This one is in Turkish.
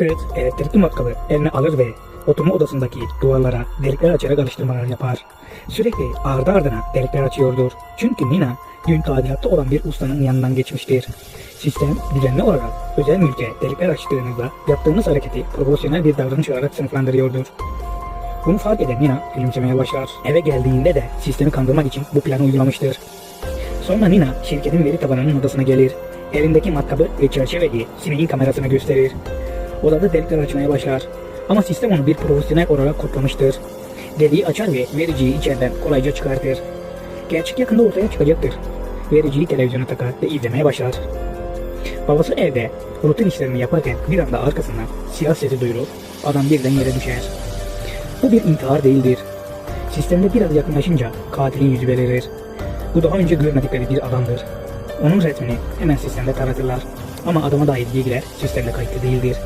Kız elektrikli matkabı eline alır ve oturma odasındaki duvarlara delikler açarak alıştırmalar yapar. Sürekli ardı ardına delikler açıyordur. Çünkü Nina dün tadilatta olan bir ustanın yanından geçmiştir. Sistem düzenli olarak özel mülke delikler açtığınızda yaptığınız hareketi profesyonel bir davranış olarak sınıflandırıyordur. Bunu fark eden Nina gülümsemeye başlar. Eve geldiğinde de sistemi kandırmak için bu planı uygulamıştır. Sonra Nina şirketin veri tabanının odasına gelir. Elindeki matkabı ve çerçeveyi sineğin kamerasına gösterir. Odada delikler açmaya başlar. Ama sistem onu bir profesyonel olarak kodlamıştır. Deliği açar ve vericiyi içeriden kolayca çıkartır. Gerçek yakında ortaya çıkacaktır. Vericiyi televizyona takar ve izlemeye başlar. Babası evde rutin işlerini yaparken bir anda arkasından silah sesi duyulur. Adam birden yere düşer. Bu bir intihar değildir. Sistemde biraz yakınlaşınca katilin yüzü belirir. Bu daha önce görmedikleri bir adamdır. Onun resmini hemen sistemde taratırlar. Ama adama dair bilgiler sistemde kayıtlı değildir.